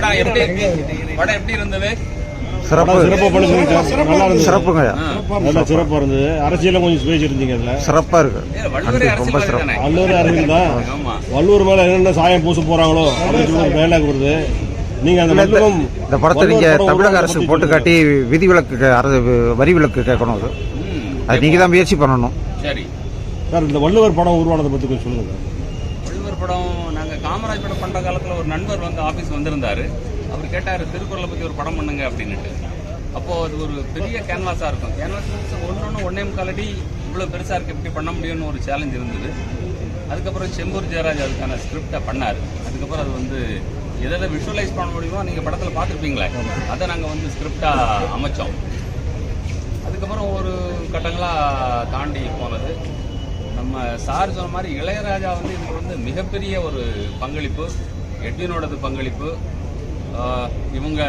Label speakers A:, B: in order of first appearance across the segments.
A: படம் எப்படி? படம் எப்படி இருந்தது?
B: சிறப்பு.
C: சிறப்பாக
B: சிறப்புங்க.
C: நல்லா சிறப்பாக இருந்தது. அரசியலும் கொஞ்சம் ஸ்பேஸ் இருந்தீங்க அதுல.
B: சிறப்பா இருக்கு. ரொம்ப சிறப்பு.
C: வள்ளுவர் அரசியல் தான். வள்ளுவர் மேல என்னென்ன சாயம் பூச போறாங்களோ அப்படின்னு சொல்லி டைலாக் வருது. நீங்க அந்த
B: இந்த- படத்தை
C: வள்ளுவர்
B: நீங்க
C: படம்
B: தமிழக அரசு போட்டு
C: சொல்லுங்க.
B: காட்டி விதிவிலக்கு கே- அரசு வரி விலக்கு கேட்கணும் அது. அது நீங்க தான் முயற்சி பண்ணணும்.
A: சரி.
C: சார் இந்த வள்ளுவர் படம் உருவானதை பத்தி கொஞ்சம் சொல்லுங்க சார்.
A: வள்ளுவர் படம் நாங்க காமராஜ் படம் பண்ற காலத்துல ஒரு நண்பர் வந்து ஆபீஸ் வந்திருந்தாரு. அவர் கேட்டாரு திருக்குறளை பத்தி ஒரு படம் பண்ணுங்க அப்படின்னுட்டு. அப்போ அது ஒரு பெரிய கேன்வாஸா இருக்கும். கேன்வாஸ் ஒன்னொன்னு ஒன்னே முக்கால் அடி இவ்வளவு பெருசா இருக்கு. எப்படி பண்ண முடியும்னு ஒரு சேலஞ்ச் இருந்தது. அதுக்கப்புறம் செம்பூர் ஜெயராஜ் அதுக்கான ஸ்கிரிப்டை பண்ணாரு. அதுக்கப்புறம் அது வந்து எதை விஷுவலைஸ் பண்ண முடியுமோ நீங்க படத்துல பார்த்துருப்பீங்களே அதை நாங்க வந்து ஸ்கிரிப்டா அமைச்சோம். அதுக்கப்புறம் ஒரு கட்டங்களா தாண்டி போனது. நம்ம சார் சொன்ன மாதிரி இளையராஜா வந்து இதுக்கு வந்து மிகப்பெரிய ஒரு பங்களிப்பு எட்வினோடது பங்களிப்பு இவங்க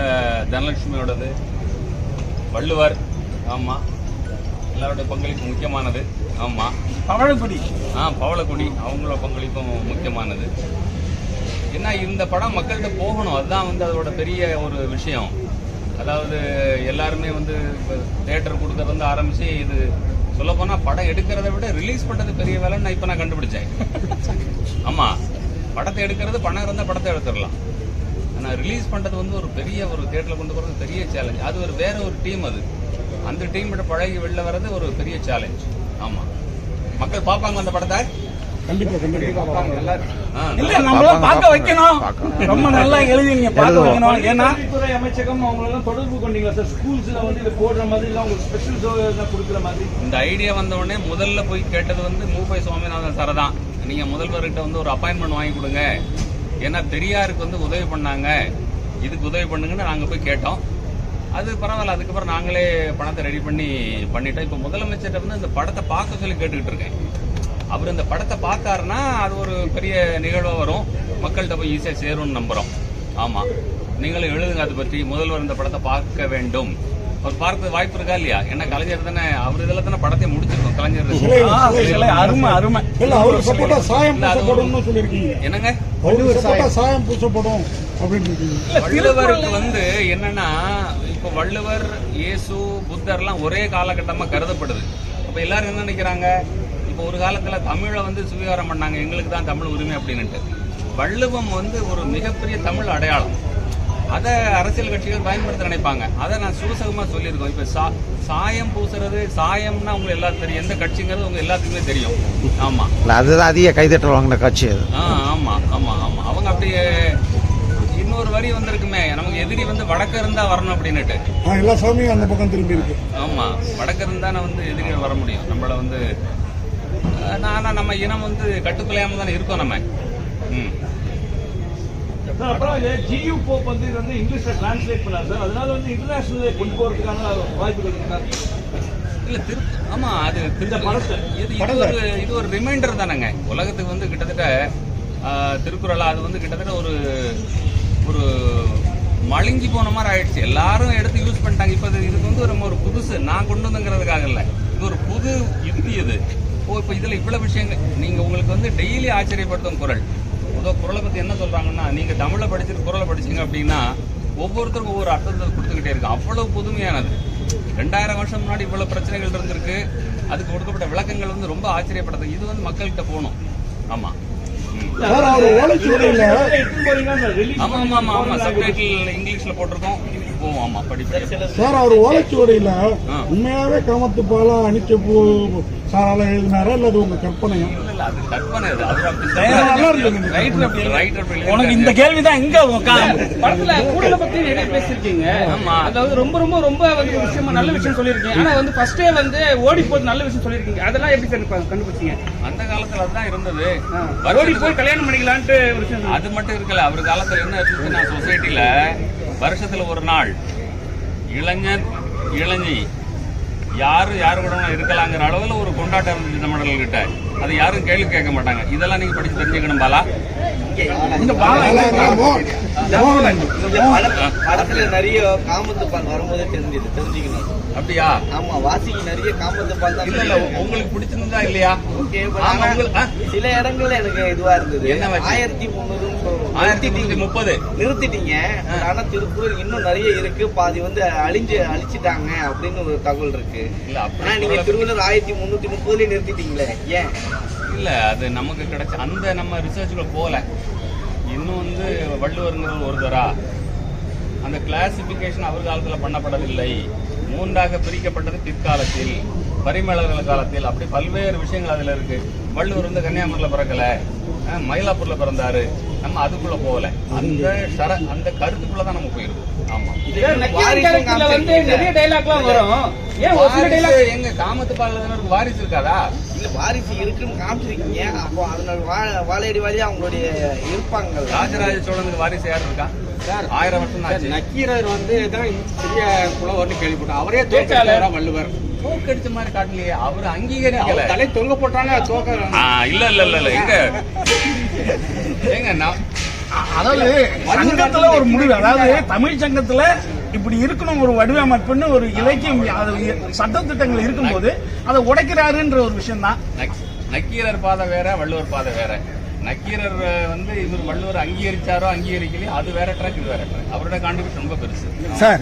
A: தனலட்சுமியோடது வள்ளுவர் ஆமா எல்லாரோட பங்களிப்பு முக்கியமானது ஆமா.
D: பவழக்குடி
A: ஆ பவளக்குடி அவங்களோட பங்களிப்பும் முக்கியமானது. என்ன இந்த படம் மக்கள்கிட்ட போகணும் அதுதான் வந்து அதோட பெரிய ஒரு விஷயம். அதாவது எல்லாருமே வந்து தேட்டர் கொடுக்கறது வந்து ஆரம்பிச்சு இது சொல்ல போனா படம் எடுக்கிறத விட ரிலீஸ் பண்றது பெரிய வேலைன்னு நான் இப்ப நான் கண்டுபிடிச்சேன். ஆமா. படத்தை எடுக்கிறது பணம் இருந்தா படத்தை எடுத்துடலாம். ஆனா ரிலீஸ் பண்றது வந்து ஒரு பெரிய ஒரு தேட்டர்ல கொண்டு போறது பெரிய சேலஞ்ச் அது ஒரு வேற ஒரு டீம் அது. அந்த டீம் கிட்ட பழகி வெளில வர்றது ஒரு பெரிய சேலஞ்ச் ஆமா. மக்கள் பார்ப்பாங்க அந்த படத்தை?
C: கண்டிப்பா கண்டிப்பா.
A: ஆ,
D: இல்ல நம்மள பார்க்க வைக்கணும்.
B: பார்க்கணும்.
D: ரொம்ப நல்லா எழுதி நீங்க பார்க்க
B: எழுதுவோம்.
D: வைக்கணும். ஏன்னா
E: கல்வித்துறை அமைச்சகம் அவங்களெல்லாம் தொடர்பு கொண்டீங்களா சார்? ஸ்கூல்ஸ்ல வந்து இதை போடுற மாதிரி இல்ல உங்களுக்கு ஸ்பெஷல் ஷோ கொடுக்குற மாதிரி?
A: இந்த ஐடியா வந்த உடனே முதல்ல போய் கேட்டது வந்து மூப்பை சுவாமிநாதன் சார் தான். நீங்க முதல்வர்கிட்ட வந்து ஒரு அப்பாயின்மெண்ட் வாங்கி கொடுங்க. ஏன்னா பெரியாருக்கு வந்து உதவி பண்ணாங்க. இதுக்கு உதவி பண்ணுங்கன்னு நாங்க போய் கேட்டோம். அது பரவாயில்ல அதுக்கப்புறம் நாங்களே பணத்தை ரெடி பண்ணி பண்ணிட்டோம். இப்போ முதலமைச்சர்கிட்ட வந்து இந்த படத்தை பார்க்க சொல்லி கேட்டுக்கிட்டு இருக்கேன். அவர் இந்த படத்தை பார்த்தாருன்னா அது ஒரு பெரிய நிகழ்வா வரும். மக்கள்கிட்ட போய் ஈஸியாக சேரும்னு நம்புறோம். ஆமா. நீங்களும் எழுதுங்க அதை பற்றி முதல்வர் இந்த படத்தை பார்க்க வேண்டும். அவர் பார்க்க வாய்ப்பு இருக்கா இல்லையா? என்ன கலைஞர் தானே? அவர் இதில் தானே படத்தை முடிச்சிருக்கோம் கலைஞர்
D: அருமை அருமை.
F: இல்ல அவருக்கு சப்போர்ட்டா சாயம்
A: என்னங்க?
F: அவருக்கு சப்போர்ட்டா சாயம். பூசப்படும்
A: வள்ளுவருக்கு வந்து என்னன்னா இப்போ வள்ளுவர் இயேசு புத்தர்லாம் ஒரே காலகட்டமா கருதப்படுது. அப்ப எல்லாரும் என்ன நினைக்கிறாங்க? இப்போ ஒரு காலத்துல தமிழை வந்து சுவீகாரம் பண்ணாங்க எங்களுக்கு தான் தமிழ் உரிமை அப்படின்னுட்டு. வள்ளுவம் வந்து ஒரு மிகப்பெரிய தமிழ் அடையாளம். அதை அரசியல் கட்சிகள் பயன்படுத்த நினைப்பாங்க. அதை நான் சூசகமா சொல்லியிருக்கோம். இப்போ சா சாயம் பூசுறது சாயம்னா உங்களுக்கு எல்லாரும் தெரியும் எந்த கட்சிங்கிறது உங்க எல்லாத்துக்குமே தெரியும். ஆமா.
B: இல்ல அதுதான் அதிக கைதட்டல் வாங்கின காட்சி அது.
A: ஆ ஆமா ஆமா ஆமா. அவங்க அப்படியே இன்னொரு வரி வந்திருக்குமே. நமக்கு எதிரி வந்து வடக்க இருந்தா வரணும் அப்படின்னுட்டு.
F: எல்லா சாமியும் அந்த பக்கம் திரும்பி இருக்கு.
A: ஆமா. வடக்க இருந்தா நான் வந்து எதிரிகள் வர முடியும். நம்மள வந்து அஹ், ஆனா நம்ம இனம் வந்து கட்டுக்குலையாம தானே இருக்கோம் நம்ம. ம்.
E: அப்புறம் ஜியூ போப் வந்து இது வந்து இங்கிலீஷ்ல டிரான்ஸ்லேட் பண்ணார் சார். அதனால வந்து இன்டர்நேஷனல் கொண்டு போறதுக்கான வாய்ப்புகள்
A: இல்ல திரு ஆமா அது
E: இந்த படத்தை.
A: இது இது ஒரு இது ஒரு ரிமைண்டர் தானேங்க. உலகத்துக்கு வந்து கிட்டத்தட்ட திருக்குறளா அது வந்து கிட்டத்தட்ட ஒரு ஒரு மழுங்கி போன மாதிரி ஆயிடுச்சு. எல்லாரும் எடுத்து யூஸ் பண்ணிட்டாங்க. இப்போ இது- இதுக்கு வந்து ஒரு ஒரு புதுசு. நான் கொண்டு வந்துங்கிறதுக்காக இல்ல. இது ஒரு புது யுக்தி இது. ஓ இப்போ இதுல இவ்வளவு விஷயங்கள். நீங்க உங்களுக்கு வந்து டெய்லி ஆச்சரியப்படுத்தும் குரல். பொதுவாக குரலை பத்தி என்ன சொல்றாங்கன்னா நீங்க தமிழை படிச்சுட்டு குரலை படிச்சீங்க அப்படின்னா ஒவ்வொருத்தருக்கும் ஒவ்வொரு அர்த்தத்தை கொடுத்துக்கிட்டே இருக்கு அவ்வளவு புதுமையானது. ரெண்டாயிரம் வருஷம் முன்னாடி இவ்வளவு பிரச்சனைகள் இருந்திருக்கு. அதுக்கு கொடுக்கப்பட்ட விளக்கங்கள் வந்து ரொம்ப ஆச்சரியப்படுது இது வந்து மக்கள்கிட்ட போகணும். ஆமா. ம்.
F: சார் அவர் ஓலைச்சுவடியில
E: எடுத்து போறீங்களா ரிலீஸ்
A: ஆமா ஆமா. ஆமா ஆமா சப்டைட்டில் இங்கிலீஷ்ல போட்டிருக்கோம். போவோம். ஆமா படிப்பேன்
F: சார் அவர் ஓலைச்சுவடியில. உண்மையாவே காமத்து பாலா அணிச்ச பூ சாரால எழுதினாரா இல்ல அது உங்க கற்பனையா?
A: இல்ல இல்ல அது கற்பனை
D: உனக்கு இந்த கேள்விதான் எங்க
G: படத்துல கூடல பத்தி நிறைய பேசிருக்கீங்க
A: ஆமா.
G: அதாவது ரொம்ப ரொம்ப ரொம்ப வந்து விஷயமா நல்ல விஷயம் சொல்லிருக்கீங்க ஆனா வந்து ஃபர்ஸ்டே வந்து ஓடி நல்ல விஷயம் சொல்லிருக்கீங்க அதெல்லாம் எப்படி சார் கண்டுபிடிச்சீங்க?
A: அந்த காலத்துல அதுதான் இருந்தது.
G: ஓடி போய் கல்யாணம் பண்ணிக்கலான்ட்டு ஒரு விஷயம் சொன்னீங்க.
A: அது மட்டும் இருக்கல அவர் காலத்துல என்ன இருந்துச்சுன்னா சொசைட்டில வருஷத்துல ஒரு நாள் இளைஞர் இளைஞி யாரு யாரு கூட இருக்கலாங்கிற அளவுல ஒரு கொண்டாட்டம் இருந்துச்சு தமிழர்கள் கிட்ட அதை யாரும் கேள்வி கேட்க மாட்டாங்க. இதெல்லாம் நீங்க படிச்சு தெரிஞ்சுக்கணும் பாலா.
D: இந்த பாலம்
H: படத்துல நிறைய காமத்து பால் வரும்போதே தெரிஞ்சது தெரிஞ்சுக்கணும்.
A: அப்படியா?
H: ஆமா வாசிக்கு நிறைய காமத்து பால் தான்
A: இல்ல இல்ல உங்களுக்கு பிடிச்சிருந்தா இல்லையா?
H: சில இடங்கள்ல எனக்கு இதுவா இருந்தது? ஆயிரத்தி முந்நூறு
A: ஆயிரத்தி முன்னூத்தி முப்பது.
H: நிறுத்திட்டீங்க. ஆனா திருக்குறள் இன்னும் நிறைய இருக்கு. பாதி வந்து அழிஞ்சு அழிச்சிட்டாங்க அப்படின்னு ஒரு தகவல் இருக்கு.
A: இல்ல அப்படி
H: ஆனா நீங்க
A: சொல்லல.
H: திருவள்ளுவர் ஆயிரத்தி முன்னூத்தி முப்பதுலயே நிறுத்திட்டீங்களே. ஏன்?
A: இல்ல அது நமக்கு கிடைச்ச அந்த நம்ம ரிசர்ச்ல போல இன்னும் வந்து வள்ளுவருங்கிறது ஒருத்தரா அந்த கிளாசிபிகேஷன் அவர் காலத்துல பண்ணப்படவில்லை. மூன்றாக பிரிக்கப்பட்டது பிற்காலத்தில் பரிமளர்கள் காலத்தில். அப்படி பல்வேறு விஷயங்கள் அதுல இருக்கு. வள்ளுவர் வந்து கன்னியாகுமரியில பிறக்கல. மயிலாப்பூர்ல பிறந்தாரு. நம்ம அதுக்குள்ள போகல. அந்த சர அந்த கருத்துக்குள்ள தான் நம்ம போயிருக்கோம். ஆமா. எங்க காமத்து பாடலுக்கு வாரிசு இருக்காதா?
H: இல்ல வாரிசு இருக்குன்னு காமிச்சிருக்கீங்க. அப்போ அதனால வாழையடி வாரியா அவங்களுடைய இருப்பாங்க
A: ராஜராஜ சோழனுக்கு வாரிசு யார் இருக்கா? ஆயிரம் வருஷம்
I: நக்கீரர் வந்து தான் பெரிய புலவர்னு கேள்விப்பட்டோம் அவரே. தோற்கடிச்சாரா வள்ளுவர்?
A: தோக்கடிச்ச மாதிரி காட்டலையே அவர் அங்கீகரிக்கல.
I: தலை தொங்க போட்டாங்க
A: இல்ல இல்ல இல்ல இல்ல எங்க? ஏங்க நான்
D: அதாவது சங்கத்துல ஒரு முடிவு அதாவது தமிழ் சங்கத்துல இப்படி இருக்கணும் ஒரு வடிவமைப்புன்னு ஒரு இலக்கியம் அது சட்டத்திட்டங்கள் இருக்கும்போது அதை உடைக்கிறாருன்ற ஒரு விஷயம் தான்
A: நக்- நக்கீரர் பாதை வேற வள்ளுவர் பாதை வேற. நக்கீரர் வந்து இவர் வள்ளுவர் அங்கீகரிச்சாரோ அங்கீகரிக்கலையோ அது வேற ட்ராக் இது வேற ட்ராக் அவரோட கான்ட்ரிபியூஷன் ரொம்ப பெருசு.
J: சார்.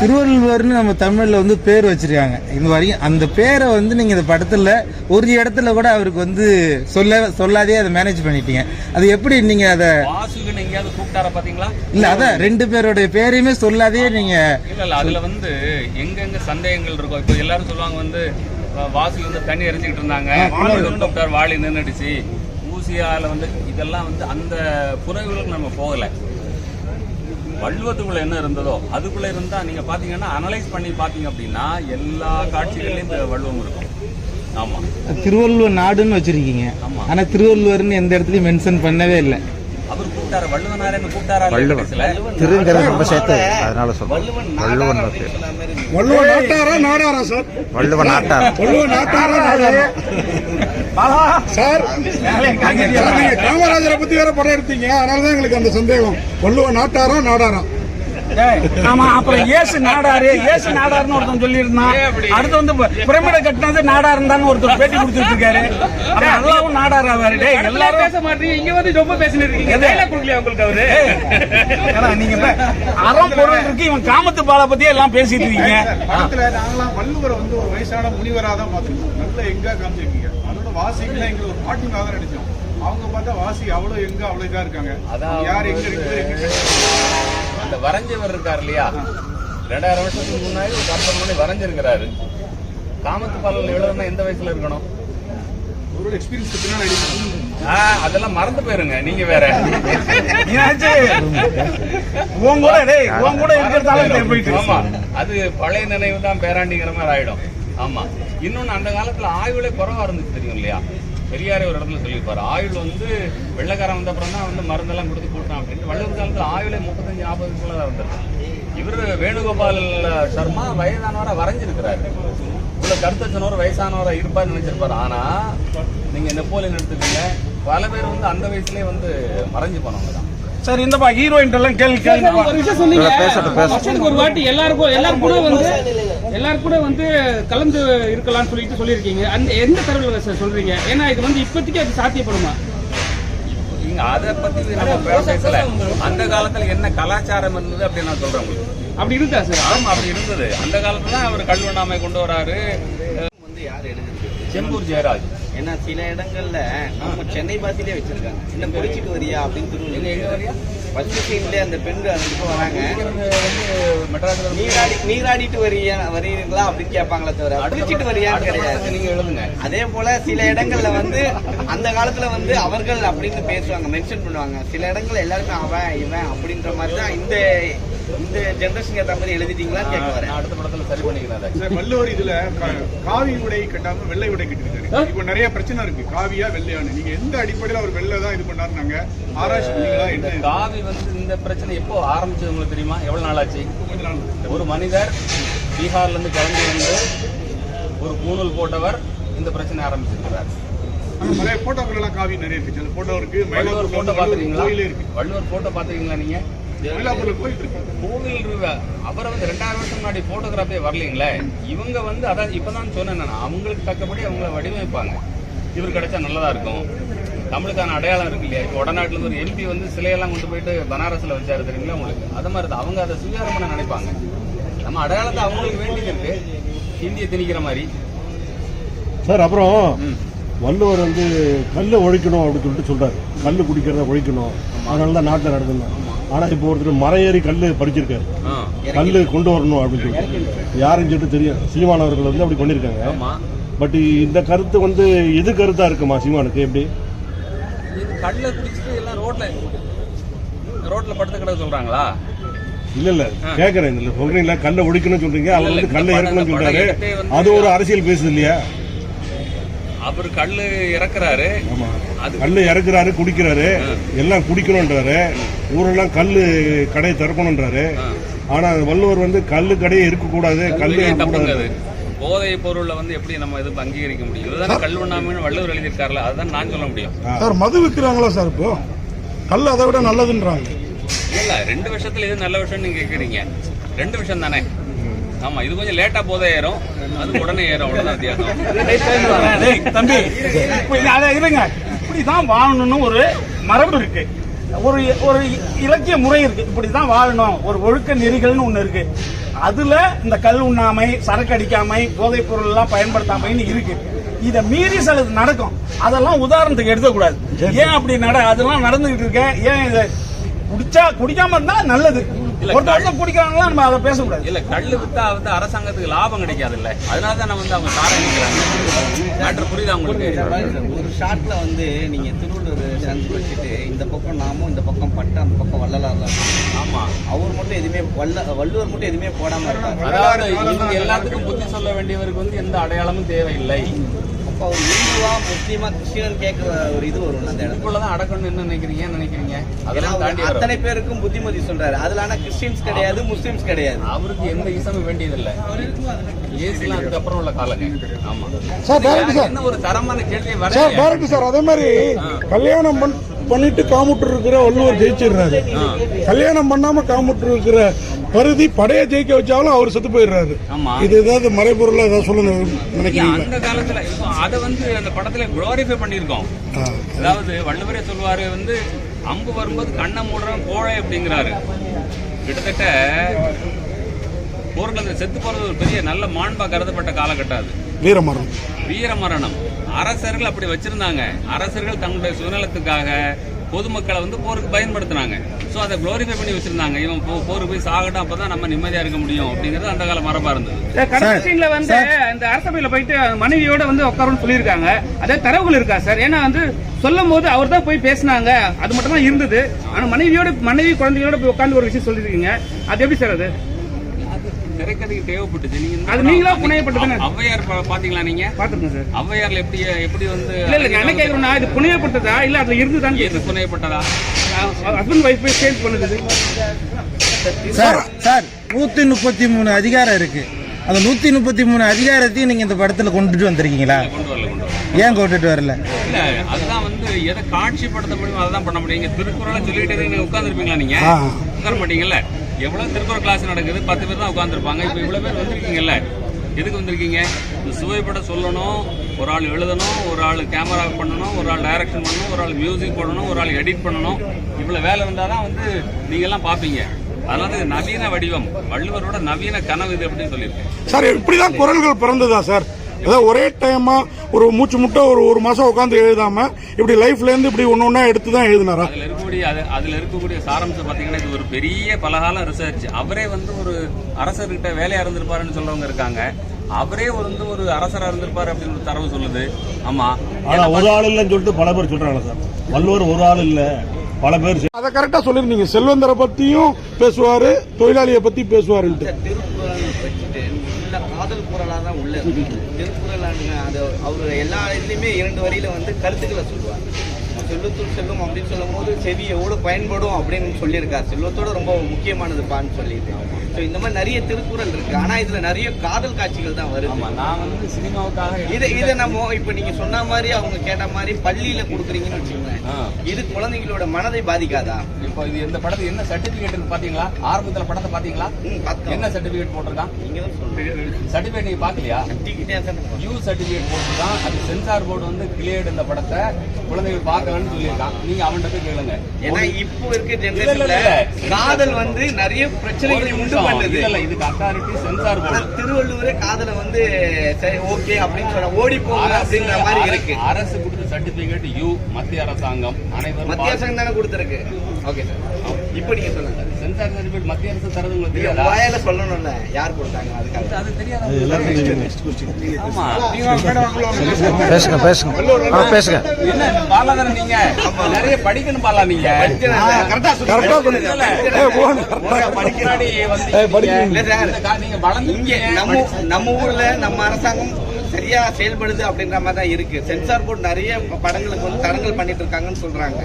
J: திருவள்ளுவர்னு நம்ம தமிழ்ல வந்து பேர் வச்சிருக்காங்க. இந்த வரையும் அந்த பேரை வந்து நீங்க இந்த படத்துல ஒரு இடத்துல கூட அவருக்கு வந்து சொல்ல சொல்லாதே அதை மேனேஜ் பண்ணிட்டீங்க. அது எப்படி நீங்க அதை
A: வாசுகன் எங்கேயாவது கூப்பிட்டாரா பாத்தீங்களா?
J: இல்ல அதான் ரெண்டு பேருடைய பேரையுமே சொல்லாதே நீங்க
A: இல்ல இல்ல அதுல வந்து எங்கெங்க சந்தேகங்கள் இருக்கும் இப்போ எல்லாரும் சொல்லுவாங்க வந்து அஹ், வாசி வந்து தண்ணி எரிஞ்சுக்கிட்டு இருந்தாங்க. வாளி நின்றுடுச்சு ஊசியால வந்து இதெல்லாம் வந்து அந்த புனைவுகளுக்கு நம்ம போகல. வள்ளுவத்துக்குள்ள என்ன இருந்ததோ அதுக்குள்ள இருந்தா நீங்க பாத்தீங்கன்னா அனலைஸ் பண்ணி பாத்தீங்க அப்படின்னா எல்லா காட்சிகள்லயும் இந்த வள்ளுவம் இருக்கும். ஆமா.
J: திருவள்ளுவர் நாடுன்னு வச்சிருக்கீங்க.
A: ஆமா.
J: ஆனா திருவள்ளுவர்னு எந்த இடத்துலயும் மென்ஷன் பண்ணவே இல்லை.
A: அவர் கூப்பிட்டாரு வள்ளுவனாரன்னு கூப்பிட்டாரா
B: வள்ளுவன். திருங்கிறது ரொம்ப சேர்த்து அதனால சொல்றேன்.
H: வள்ளுவன்
B: வள்ளுவன்
F: நாட்டாரா. நாடாரா சார்?
B: வள்ளுவன் நாட்டார்.
F: வள்ளுவ நாட்டாரா நாடாரா? சார் நீங்க காமராஜரை பத்தி வேற படம் எடுத்தீங்க. அதனாலதான் எங்களுக்கு அந்த சந்தேகம். வள்ளுவ நாட்டாரா நாடாரா?
D: ஏய், ஆமா அப்புறம் ஏசு நாடாரு. ஏசு நாடாருன்னு ஒருத்தன் சொல்லியிருந்தான். அடுத்து வந்து பிரமிட கட்டினது நாடாருன்னு தானே ஒருத்தர் பேட்டி கொடுத்துட்டு இருக்காரு. அல்லாவும் நாடாரா வேற டேய்
G: எல்லாரும்
D: எல்லாரும்
G: பேச மாட்டீங்க. இங்க வந்து ரொம்ப பேசிட்டு இருக்கீங்க. கொடுக்கலையா உங்களுக்கு அவரு?
D: ஏன்னா நீங்க அறம் பொருள் இருக்கு இவன் காமத்து பாலை பத்தியே எல்லாம் பேசிட்டு இருக்கீங்க.
K: படத்துல நாங்களாம் வள்ளுவரை வந்து ஒரு வயசான முனிவரா தான் நல்ல எங்கா காமிச்சிருக்கீங்க. அதோட வாசிக்கல எங்களுக்கு ஒரு பாட்டிங்காக தான் நடிச்சோம். அவங்க பார்த்தா வாசி அவ்வளவு எங்க அவ்வளவு இதா இருக்காங்க.
A: அதாவது
K: யார் எங்க இருக்குது.
A: அந்த வரைஞ்சவர் இருக்கார் இல்லையா? ரெண்டாயிரம் வருஷத்துக்கு முன்னாடி ஒரு கற்பனை பண்ணி வரைஞ்சிருக்கிறாரு. காமத்து பாடல் எழுதுனா எந்த வயசுல இருக்கணும்?
K: ஒரு எக்ஸ்பீரியன்ஸ் பின்னாடி
A: அதெல்லாம் மறந்து போயிருங்க. நீங்க வேற.
D: உன் கூட உன் கூட இருக்கிறதால
A: ஆமா. அது பழைய நினைவு தான் பேராண்டிங்கிற மாதிரி ஆயிடும். ஆமா. இன்னொன்னு அந்த காலத்துல ஆயுளே குறைவா இருந்துச்சு தெரியும் இல்லையா? பெரியாரே ஒரு இடத்துல சொல்லியிருப்பாரு ஆயுள் வந்து வெள்ளைக்காரன் வந்த அப்புறம் தான் வந்து மருந்தெல்லாம் கொடுத்து கூட்டான் அப்படின்னு வள்ளுவர் காலத்துல ஆயுளே முப்பத்தஞ்சு நாற்பதுக்குள்ள தான் இருந்தது இவரு வேணுகோபால் சர்மா வயதானவரா வரைஞ்சிருக்கிறாரு. இவ்வளவு கருத்த சொன்னவர் வயசானவரா இருப்பார்னு நினைச்சிருப்பாரு. ஆனா நீங்க நெப்போலியன் எடுத்துக்கீங்க. பல பேர் வந்து அந்த வயசுலயே வந்து மறைஞ்சு போனவங்க தான்.
D: சரி இந்தப்பா ஹீரோயின் எல்லாம் கேள்வி கேள்வி
G: ஒரு விஷயம் சொன்னீங்க
B: பேசட்டும், பேசட்டும்.
G: ஒரு வாட்டி எல்லாருக்கும் எல்லாரும் கூட வந்து எல்லாரும் கூட வந்து கலந்து இருக்கலாம்னு சொல்லிட்டு சொல்லியிருக்கீங்க. அந்த எந்த தரவுல சார் சொல்றீங்க? ஏன்னா இது வந்து இப்போதைக்கு அது சாத்தியப்படுமா?
A: அதை பத்தி நம்ம பேச பேசல அந்த காலத்துல என்ன கலாச்சாரம் இருந்தது அப்படின்னு நான் சொல்றேன்
G: அப்படி இருக்கா சார்?
A: ஆமா அப்படி இருந்தது. அந்த காலத்துல அவர் கல்வெண்ணாமை கொண்டு வராரு.
H: வந்து யார் எடுக்கிறது
A: செம்பூர் ஜெயராஜ்.
H: ஏன்னா சில இடங்கள்ல நம்ம சென்னை பாசிலே வச்சிருக்காங்க. என்ன குடிச்சிட்டு வரியா அப்படின்னு
A: வரியா?
H: ஃபர்ஸ்ட் சீன்ல அந்த பெண்கள் பக்கம் வராங்க. நீராடி நீராடிட்டு வரியா வரீங்களா அப்படின்னு கேட்பாங்களே தவிர குளிச்சிட்டு வரியான்னு கிடையாது.
A: நீங்க எழுதுங்க.
H: அதே போல சில இடங்கள்ல வந்து அந்த காலத்துல வந்து அவர்கள் அப்படின்னு பேசுவாங்க மென்ஷன் பண்ணுவாங்க. சில இடங்கள்ல எல்லாருமே அவன் இவன் அப்படின்ற மாதிரி தான் இந்த இந்த ஜெனரேஷன் ஏற்ற மாதிரி எழுதிட்டீங்களான்னு கேட்க வரேன்.
A: நான் அடுத்த படத்துல சரி பண்ணிக்கிறேன்
K: வள்ளுவர் இதுல காவி உடை கட்டாம வெள்ளை உடை இப்போ நிறைய பிரச்சனை இருக்கு. காவியா வெள்ளையான்னு நீங்க எந்த அடிப்படையில அவர் வெள்ளை தான் இது பண்ணாரு நாங்க ஆராய்ச்சி பண்ணீங்களா?
A: இந்த காவி வந்து இந்த பிரச்சனை எப்போ ஆரம்பிச்சது உங்களுக்கு தெரியுமா? எவ்வளவு நாள் ஆச்சு
K: கொஞ்ச நாள்.
A: ஒரு மனிதர் பீகார்ல இருந்து கிளம்பி வந்து ஒரு பூணூல் போட்டவர் இந்த பிரச்சனை ஆரம்பிச்சிருக்கிறாரு.
K: நிறைய போட்டோக்கள் எல்லாம் காவி நிறைய இருக்கு போட்டோ இருக்கு.
A: வள்ளுவர் போட்டோ
K: இருக்கு.
A: வள்ளுவர் போட்டோ பாத்துருக்கீங்களா நீங்க?
K: மயிலாப்பூர்ல கோயில் இருக்கு
A: கோவில். அவரை வந்து ரெண்டாயிரம் வருஷம் முன்னாடி போட்டோகிராஃபே வரலீங்களே? இவங்க வந்து அதான் இப்பதான் சொன்னேன் நான். அவங்களுக்கு தக்கபடி அவங்கள வடிவமைப்பாங்க. இவர் கிடைச்சா நல்லதா இருக்கும். தமிழுக்கான அடையாளம் இருக்கு இல்லையா? இப்போ வடநாட்டுல ஒரு எம்பி வந்து சிலையெல்லாம் கொண்டு போயிட்டு பனாரஸ்ல வச்சாரு தெரியுங்களா உங்களுக்கு? அது மாதிரி தான். அவங்க அதை சுவீகாரம் பண்ண நினைப்பாங்க. நம்ம அடையாளத்தை அவங்களுக்கு வேண்டியது இருக்கு. இந்திய திணிக்கிற மாதிரி.
C: சார் அப்புறம். வள்ளுவர் வந்து கல்லை ஒழிக்கணும் அப்படின்னு சொல்லிட்டு சொல்றாரு. கல்லு குடிக்கிறத ஒழிக்கணும். அதனால தான் நாட்டில் நடக்கணும் ஆனா இப்போ ஒருத்தர் மரம் ஏறி கல்லு படிச்சிருக்காரு. கல்லு கொண்டு வரணும் அப்படின்னு சொல்லிட்டு. யாருன்னு சொல்லிட்டு தெரியும். சீமானவர்கள் வந்து அப்படி பண்ணியிருக்காங்க
A: ஆமா.
C: பட் இந்த கருத்து வந்து எது கருத்தா இருக்குமா சீமானுக்கு? எப்படி?
A: கல்ல குடிச்சிட்டு எல்லாம் ரோட்ல ரோட்ல படுத்து கிடக்க சொல்றாங்களா?
C: இல்ல இல்ல. கேக்குறேன். இல்ல சொல்றீங்களா? கல்லை ஒழிக்கணும்னு சொல்றீங்க. அவர் வந்து கல்லை இறக்கணும்னு சொல்றாரு. அது ஒரு அரசியல் பேசுது இல்லையா?
A: அவர் கல்லு இறக்குறாரு.
C: கல்லு இறக்குறாரு குடிக்கிறாரு. எல்லாம் குடிக்கணும்ன்றாரு. ஊரெல்லாம் கல்லு கடை திறக்கணும்ன்றாரு. ஆனா வள்ளுவர் வந்து கல்லு கடையே இருக்கக்கூடாது
A: தப்புங்க
C: இருக்கக்கூடாது
A: அது. போதை பொருள்ல வந்து எப்படி நம்ம இது அங்கீகரிக்க முடியும்? இதுதான் கல் உண்ணாமன்னு வள்ளுவர் எழுதியிருக்காருல அதுதான் நான் சொல்ல முடியும்.
F: சார் மது விற்கிறாங்களா சார் இப்போ? கல் அதை விட நல்லதுன்றாங்க.
A: இல்ல ரெண்டு வருஷத்துல இது நல்ல விஷயம் நீங்க கேக்குறீங்க. ரெண்டு விஷயம் தானே? ஆமா இது கொஞ்சம் லேட்டா போதை ஏறும். அது உடனே ஏறும் அவ்வளவுதான் வித்தியாசம்.
D: டேய், தம்பி. இப்ப இருங்க இப்படிதான் வாழணும்னு ஒரு மரபு இருக்கு. ஒரு ஒரு இலக்கிய முறை இருக்கு. இப்படிதான் வாழணும். ஒரு ஒழுக்க நெறிகள்னு ஒண்ணு இருக்கு. அதுல இந்த கல் உண்ணாமை சரக்கு அடிக்காமை போதைப் பொருள் எல்லாம் பயன்படுத்தாமைன்னு இருக்கு. இத மீறி சிலது நடக்கும். அதெல்லாம் உதாரணத்துக்கு எடுக்கக்கூடாது ஏன் அப்படி நட அதெல்லாம் நடந்துகிட்டு இருக்க? ஏன் இத குடிச்சா குடிக்காம இருந்தா நல்லது. ஒருத்தர் குடிக்கிறாங்களா நம்ம அதை பேசக்கூடாது.
A: இல்ல கல்லு வித்தா வந்து அரசாங்கத்துக்கு லாபம் கிடைக்காது இல்ல அதனால தான் நம்ம வந்து அவங்க சாரை நிக்கிறாங்க மேட்ரு புரியுதா உங்களுக்கு?
H: ஒரு ஷாட்ல வந்து நீங்க திருவள்ளுவர் சந்தி வச்சுட்டு இந்த பக்கம் நாமும் இந்த பக்கம் பட்டு அந்த பக்கம் வள்ளலார்லாம் இருக்கு.
A: ஆமா.
H: அவர் மட்டும் எதுவுமே வல்ல வள்ளுவர் மட்டும் எதுவுமே போடாம இருக்காரு.
A: அதாவது எல்லாத்துக்கும் புத்தி சொல்ல வேண்டியவருக்கு வந்து எந்த அடையாளமும் தேவையில்லை.
H: அவர் இந்துவா முஸ்லீமா கிறிஸ்டியன் கேட்கிற ஒரு இது வரும் அந்த இடத்துல.
A: இதுக்குள்ளதான் அடக்கணும்னு என்ன நினைக்கிறீங்க நினைக்கிறீங்க?
H: ஏன்னா
A: அதெல்லாம் தாண்டி
H: அத்தனை பேருக்கும் புத்திமதி சொல்றாரு. அதுல ஆனா கிறிஸ்டியன்ஸ் கிடையாது முஸ்லிம்ஸ் கிடையாது.
A: அவருக்கு எந்த ஈசமும் வேண்டியதில்லை. ஏசுலாம் அதுக்கப்புறம் உள்ள காலங்க. ஆமா.
F: Sir, direct sir.
A: என்ன ஒரு தரமான கேள்வி
F: சார்
A: வர
F: டைரக்ட் சார் அதே மாதிரி கல்யாணம் பண்ணிட்டு காமுட்டு இருக்கிற வள்ளுவர் ஜெயிச்சிடுறாரு. கல்யாணம் பண்ணாம காமுட்டு இருக்கிற பருதி படைய ஜெயிக்க வச்சாலும் அவர் செத்து போயிடுறாரு. இது ஏதாவது மறைபொருளா ஏதாவது சொல்ல நினைக்கிறீங்களா?
A: அந்த காலத்துல அதை வந்து அந்த படத்துல குளோரிஃபை பண்ணியிருக்கோம். அதாவது வள்ளுவரே சொல்வாரு வந்து அம்பு வரும்போது கண்ணை மூடுறவன் கோழை அப்படிங்கிறாரு. கிட்டத்தட்ட போர்க்களத்தில் செத்து போறது ஒரு பெரிய நல்ல மாண்பா கருதப்பட்ட காலகட்டம் அது.
F: வீரமரம்
A: வீர மரணம் அரசர்கள் அப்படி வச்சிருந்தாங்க. அரசர்கள் தங்களுடைய சுயநலத்துக்காக பொதுமக்களை வந்து போருக்கு பயன்படுத்தினாங்க. ஸோ அதை குளோரிஃபை பண்ணி வச்சிருந்தாங்க. இவன் போ போருக்கு போய் சாகட்டும் அப்பதான் நம்ம நிம்மதியா இருக்க முடியும். அப்படிங்கிறது அந்த கால மரபா இருந்தது.
G: கடைசி சீன்ல வந்து இந்த அரசபையில போயிட்டு மனைவியோட வந்து உட்காருன்னு சொல்லியிருக்காங்க. அதே தரவுகள் இருக்கா சார்? ஏன்னா வந்து சொல்லும் போது அவர் தான் போய் பேசினாங்க. அது மட்டும் தான் இருந்தது. ஆனா மனைவியோட மனைவி குழந்தைகளோட போய் உட்கார்ந்து ஒரு விஷயம் சொல்லிருக்கீங்க அது எப்படி சார் அது?
A: திரைக்கதைக்கு தேவைப்பட்டுச்சு. நீங்க
G: அது நீங்களா புனையப்பட்டதுன்னு?
A: ஔவையார் பா- பாத்தீங்களா நீங்க?
G: பாத்துருக்கேன் சார்.
A: ஔவையார்ல எப்படி எப்படி வந்து
G: இல்ல இல்ல நான் என்ன கேக்குறேன்னா இது புனையப்பட்டதா? இல்ல அதுல இருந்துதான்
A: எது புனையப்பட்டதா?
G: ஹஸ்பண்ட் ஒய்ஃப் போய் சேஞ்ச் பண்ணுது.
J: சார் சார் நூத்தி முப்பத்தி மூணு அதிகாரம் இருக்கு. அந்த நூத்தி முப்பத்தி மூணு அதிகாரத்தையும் நீங்க இந்த படத்துல கொண்டுட்டு வந்திருக்கீங்களா?
A: கொண்டு வரல கொண்டு வரல.
J: ஏன் கொண்டுட்டு வரல?
A: இல்ல அதுதான் வந்து எதை காட்சிப்படுத்த முடியுமோ அதான் பண்ண முடியும். திருக்குறளை சொல்லிட்டு நீங்க உட்கார்ந்துருப்பீங்களா நீங்க. உட்கார மாட்டீங்கல்ல? எவ்வளோ திருக்குறள் கிளாஸ் நடக்குது? பத்து பேர் தான் உட்காந்துருப்பாங்க இப்போ இவ்வளோ பேர் வந்திருக்கீங்கல்ல? எதுக்கு வந்திருக்கீங்க? இந்த சுவைப்பட சொல்லணும் ஒரு ஆள் எழுதணும் ஒரு ஆள் கேமரா பண்ணணும் ஒரு ஆள் டைரக்ஷன் பண்ணணும் ஒரு ஆள் மியூசிக் போடணும் ஒரு ஆள் எடிட் பண்ணணும். இவ்வளோ வேலை இருந்தால் தான் வந்து நீங்கள்லாம் பார்ப்பீங்க. அதனால இது நவீன வடிவம். வள்ளுவரோட நவீன கனவு இது அப்படின்னு சொல்லியிருக்கேன்.
F: சார் இப்படிதான் குரல்கள் பிறந்ததா சார்? அதாவது ஒரே டைமா ஒரு மூச்சு முட்டை ஒரு ஒரு மாசம் உட்காந்து எழுதாம இப்படி லைஃப்ல இருந்து இப்படி ஒண்ணு ஒண்ணா எடுத்து தான் எழுதினாரா?
A: அதுல இருக்கக்கூடிய அது அதுல இருக்கக்கூடிய சாராம்சம் பாத்தீங்கன்னா இது ஒரு பெரிய பலகாலம் ரிசர்ச் அவரே வந்து ஒரு அரசர்கிட்ட வேலையா இருந்திருப்பாருன்னு சொல்றவங்க இருக்காங்க. அவரே வந்து ஒரு அரசரா இருந்திருப்பாரு அப்படின்னு ஒரு தரவு சொல்லுது. ஆமா.
C: ஆனா ஒரு ஆள் இல்லைன்னு சொல்லிட்டு பல பேர் சொல்றாங்க சார். வள்ளுவர் ஒரு ஆள் இல்ல. பல பேர்
F: அதை கரெக்டா சொல்லிருந்தீங்க செல்வந்தரை பத்தியும் பேசுவாரு தொழிலாளியை பத்தி பேசுவாருன்ட்டு.
H: காதல் குரலா தான் உள்ள அது அவர் எல்லா இதுலேயுமே இரண்டு வரியில் வந்து கருத்துக்களை சொல்லுவார் செல்வத்தூர் செல்வம் அப்படின்னு சொல்லும் போது செவி எவ்வளோ பயன்படும் அப்படின்னு சொல்லியிருக்காரு. செல்வத்தோட ரொம்ப முக்கியமானதுப்பான்னு சொல்லியிருக்காங்க ஸோ இந்த மாதிரி நிறைய திருக்குறள் இருக்கு. ஆனா இதுல நிறைய காதல் காட்சிகள் தான் வருது.
A: நான் வந்து சினிமாவுக்காக
H: இதை இதை நம்ம இப்ப நீங்க சொன்ன மாதிரி அவங்க கேட்ட மாதிரி பள்ளியில கொடுக்குறீங்கன்னு வச்சுக்கோங்களேன்.
A: ஆ.
H: இது குழந்தைங்களோட மனதை பாதிக்காதா?
A: இப்போ இது இந்த படத்துக்கு என்ன சர்டிபிகேட் பாத்தீங்களா? ஆரம்பத்துல படத்தை பாத்தீங்களா. என்ன சர்டிபிகேட் போட்டிருக்கான்?
H: நீங்க தான் சொல்றீங்க.
A: சர்டிபிகேட் நீங்க பாக்கலையா? You certificate போட்டுருக்கான். அது சென்சார் போர்டு வந்து கிளியர்டு இந்த படத்தை குழந்தைகள் பார்க்கலன்னு சொல்லியிருக்கான். நீங்க அவன்கிட்ட போய் கேளுங்க.
H: ஏன்னா இப்போ இருக்க ஜெனரேஷன்ல. காதல் வந்து நிறைய பிரச்சனைகளை உண்டு. பண்ணுது
A: இல்ல இதுக்கு அத்தாரிட்டி சென்சார் போர்டு
H: திருவள்ளுவரே காதலை வந்து சரி ஓகே அப்படின்னு சொல்ல ஓடி போங்க அப்படின்ற மாதிரி இருக்கு.
A: அரசு கொடுத்த சர்டிபிகேட் யூ மத்திய அரசாங்கம் அனைவரும்
H: மத்திய அரசாங்கம் தானே கொடுத்துருக்கு. ஓகே சார் இப்போ நீங்க சொல்லுங்க.
A: சென்சார் சர்டிபிகேட் மத்திய அரசு தரது உங்களுக்கு
H: நீங்க
A: தெரியாதா?
H: வாயால சொல்லணும்ல. யார் கொடுத்தாங்க அதுக்காக
A: அது தெரியாதா? ஆமா.
B: பேசுங்க பேசுங்க. ஆ பேசுங்க.
A: என்ன பாலாதான நீங்க? நிறைய படிக்கணும் பாலா நீங்க.
H: கரெக்டா
F: கரெக்டா
A: வந்து
F: ஏய், படிக்கணும்.
H: சார்.
A: நீங்க
H: நம்ம நம்ம ஊர்ல நம்ம அரசாங்கம் சரியா செயல்படுது அப்படின்ற மாதிரி தான் இருக்கு. சென்சார் போர்டு நிறைய படங்களுக்கு வந்து தடங்கல் பண்ணிட்டு இருக்காங்கன்னு சொல்றாங்க.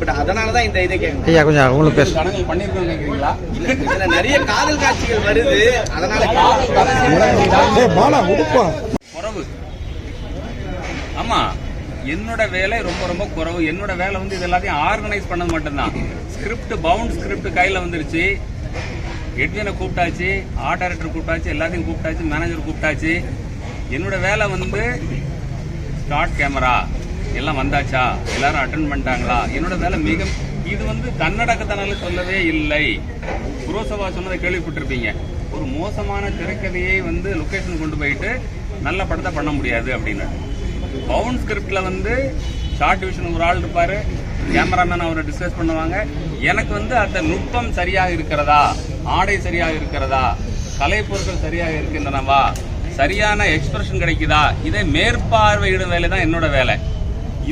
H: பட் அதனால தான் இந்த இதை கேட்கணும்
B: ஐயா கொஞ்சம் அவங்களும் பேசுங்க
A: கணங்கள் பண்ணிருக்கோம்
H: நிறைய காதல் காட்சிகள் வருது. அதனால
A: குறவு. ஆமா என்னோட வேலை ரொம்ப ரொம்ப குறவு. என்னோட வேலை வந்து இது எல்லாத்தையும் ஆர்கனைஸ் பண்ணது மட்டும்தான். ஸ்கிரிப்ட் பவுண்ட் ஸ்கிரிப்ட் கையில வந்துருச்சு. எட்வினை கூப்பிட்டாச்சு ஆர்ட் டைரக்டர் கூப்பிட்டாச்சு எல்லாத்தையும் கூப்பிட்டாச்சு மேனேஜர் கூப்பிட்டாச்சு. என்னோட வேலை வந்து ஸ்டார்ட் கேமரா எல்லாம் வந்தாச்சா? எல்லாரும் அட்டன் பண்ணிட்டாங்களா? என்னோட வேலை மிக இது வந்து தன்னடக்கத்தனால சொல்லவே இல்லை. குரோசவா சொன்னதை கேள்விப்பட்டிருப்பீங்க. ஒரு மோசமான திரைக்கதையை வந்து லொக்கேஷன் கொண்டு போயிட்டு நல்ல படத்தை பண்ண முடியாது அப்படின்னு. பவுன் ஸ்கிரிப்டில் வந்து ஷார்ட் டிவிஷன் ஒரு ஆள் இருப்பார். கேமராமேன் அவரை டிஸ்கஸ் பண்ணுவாங்க. எனக்கு வந்து அந்த நுட்பம் சரியாக இருக்கிறதா? ஆடை சரியாக இருக்கிறதா? கலைப்பொருட்கள் சரியாக இருக்கின்றனவா? சரியான எக்ஸ்பிரஷன் கிடைக்குதா? இதை மேற்பார்வையிடும் வேலை தான் என்னோட வேலை.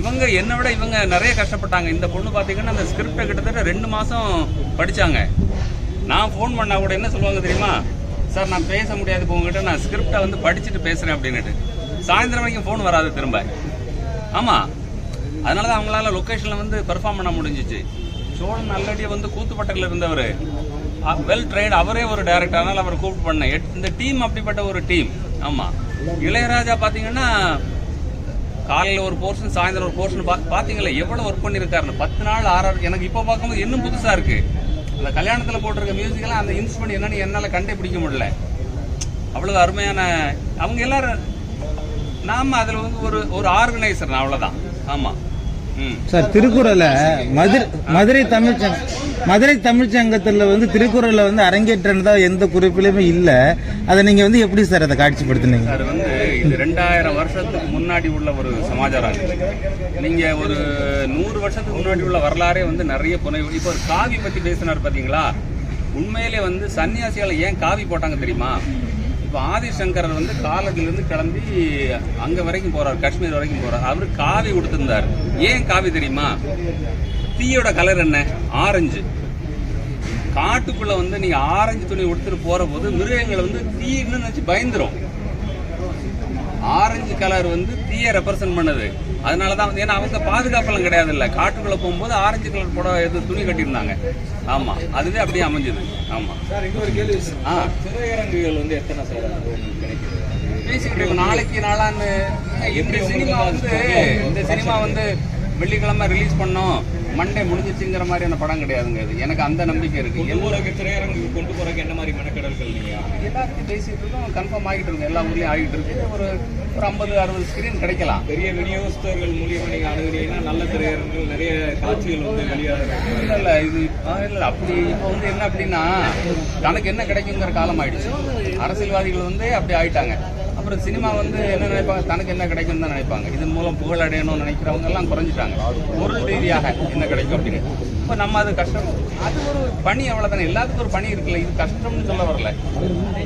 A: இவங்க என்னை விட இவங்க நிறைய கஷ்டப்பட்டாங்க. இந்த பொண்ணு பார்த்தீங்கன்னா அந்த ஸ்கிரிப்டை கிட்டத்தட்ட ரெண்டு மாதம் படித்தாங்க நான் ஃபோன் பண்ணால் கூட என்ன சொல்லுவாங்க தெரியுமா? சார் நான் பேச முடியாது இப்போ உங்ககிட்ட நான் ஸ்கிரிப்டை வந்து படிச்சுட்டு பேசுகிறேன் அப்படின்னுட்டு. சாயந்தரம் வரைக்கும் ஃபோன் வராது திரும்ப. ஆமாம் அதனால தான் அவங்களால லொக்கேஷனில் வந்து பெர்ஃபார்ம் பண்ண முடிஞ்சிச்சு. சோழன் நல்லடியே வந்து கூத்துப்பட்டையில் இருந்தவர். வெல் ட்ரைன்ட் அவரே ஒரு டேரக்டர் அதனால அவரை கூப்பிட்டு பண்ணேன். இந்த டீம் அப்படிப்பட்ட ஒரு டீம் ஆமாம் இளையராஜா பார்த்தீங்கன்னா காலையில் ஒரு போர்ஷன் சாயந்தரம் ஒரு போர்ஷன் பார்த்தீங்களா எவ்வளோ ஒர்க் பண்ணியிருக்காருன்னு பத்து நாள் ஆறாறு எனக்கு இப்போ பார்க்கும்போது இன்னும் புதுசாக இருக்கு. அந்த கல்யாணத்தில் போட்டிருக்க மியூசிக்கெல்லாம் அந்த இன்ஸ்ட்ருமெண்ட் என்னன்னு என்னால் கண்டுபிடிக்க முடியல. அவ்வளோ அருமையான அவங்க எல்லாரும் நாம அதில் வந்து ஒரு ஒரு ஆர்கனைசர் அவ்வளோதான் ஆமாம் ம்.
J: சார் திருக்குறளை மதுரை மதுரை தமிழ் சங்க மதுரை தமிழ் சங்கத்துல வந்து திருக்குறளை வந்து அரங்கேற்றதா எந்த குறிப்பிலுமே இல்ல. அதை நீங்க வந்து எப்படி சார் அதை காட்சிப்படுத்துனீங்க?
A: இது ரெண்டாயிரம் வருஷத்துக்கு முன்னாடி உள்ள ஒரு சமாச்சாரம் நீங்கள் ஒரு நூறு வருஷத்துக்கு முன்னாடி உள்ள வரலாறே வந்து நிறைய புனைவு இப்போ ஒரு காவி பற்றி பேசினார் பார்த்தீங்களா உண்மையிலே வந்து சன்னியாசிகளை ஏன் காவி போட்டாங்க தெரியுமா? இப்போ ஆதிசங்கரர் வந்து காலத்திலிருந்து கிளம்பி அங்கே வரைக்கும் போகிறார் காஷ்மீர் வரைக்கும் போகிறார் அவர் காவி கொடுத்துருந்தார். ஏன் காவி தெரியுமா? தீயோட கலர் என்ன? ஆரஞ்சு. காட்டுக்குள்ளே வந்து நீங்கள் ஆரஞ்சு துணி உடுத்துட்டு போகிற போது மிருகங்கள் வந்து தீன்னு நினச்சி பயந்துரும். ஆரஞ்சு கலர் வந்து தீய ரெப்ரசன்ட் பண்ணுது. அதனால தான் வந்து ஏன்னா அவங்க பாதுகாப்பெல்லாம் கிடையாது இல்ல காட்டுக்குள்ள போகும்போது ஆரஞ்சு கலர் புட இது துணி கட்டியிருந்தாங்க. ஆமா. அதுவே அப்படியே அமைஞ்சது. ஆமா.
I: சார் இன்னொரு கேள்வி
A: ஆ.
I: திரையரங்குகள் வந்து எத்தனை சார்
A: பேசிக்கிட்டு. நாளைக்கு நாளான்னு இந்த சினிமா வந்து இந்த சினிமா வந்து வெள்ளிக்கிழமை ரிலீஸ் பண்ணோம். மண்டே முடிஞ்சிச்சுங்கிற மாதிரியான படம் கிடையாதுங்க இது. எனக்கு அந்த நம்பிக்கை இருக்கு.
I: கொண்டு
A: எல்லா-
I: போறதுக்கு திரையரங்கு கொண்டு போறதுக்கு என்ன மாதிரி மெனக்கடல்கள் நீங்க?
A: எல்லாத்தையும் பேசிட்டு இருக்கோம் கன்ஃபார்ம் ஆகிட்டு இருக்கு. எல்லா ஊர்லயும் ஆகிட்டு இருக்கு. ஒரு ஒரு ஐம்பது அறுபது ஸ்கிரீன் கிடைக்கலாம்.
I: பெரிய விநியோகஸ்தர்கள் மூலியமா நீங்க அணுகுனீங்கன்னா நல்ல திரையரங்குகள் நிறைய காட்சிகள் வந்து வெளியாக
A: இல்ல இல்ல இது இல்ல, அப்படி இப்போ வந்து என்ன அப்படின்னா தனக்கு என்ன கிடைக்குங்கிற காலம் ஆயிடுச்சு. அரசியல்வாதிகள் வந்து அப்படி ஆயிட்டாங்க. அப்புறம் சினிமா வந்து என்ன நினைப்பாங்க? தனக்கு என்ன கிடைக்கும் தான் நினைப்பாங்க. இதன் மூலம் புகழ் அடையணும்னு நினைக்கிறவங்க எல்லாம் குறைஞ்சிட்டாங்க. பொருள் ரீதியாக என்ன கிடைக்கும் அப்படின்னு. இப்போ நம்ம அது கஷ்டம். அது ஒரு பணி அவ்வளோதானே எல்லாத்துக்கும் ஒரு பணி இருக்குல்ல. இது கஷ்டம்னு சொல்ல வரல.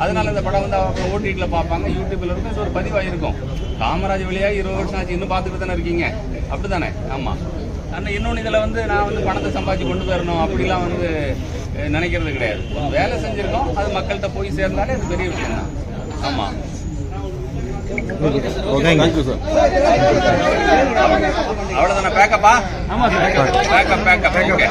A: அதனால இந்த படம் வந்து அவங்க ஓடிடியில் பார்ப்பாங்க யூடியூப்ல இருக்கும். இது ஒரு பதிவாக இருக்கும் காமராஜ் வழியாக இருபது வருஷம் ஆச்சு. இன்னும் பார்த்துட்டு தானே இருக்கீங்க. அப்படிதானே ஆமாம் ஆனால் இன்னொன்று இதில் வந்து நான் வந்து பணத்தை சம்பாதிச்சு கொண்டு போயிடணும் அப்படிலாம் வந்து நினைக்கிறது கிடையாது. வேலை செஞ்சுருக்கோம். அது மக்கள்கிட்ட போய் சேர்ந்தாலே அது பெரிய விஷயம் தான் ஆமாம்
B: தேங்க்யூ சார்
A: அவ்வளவுதானே பேக்கப்பா
G: ஆமா சார்
A: பேக்கப் பேக்கப் ஓகே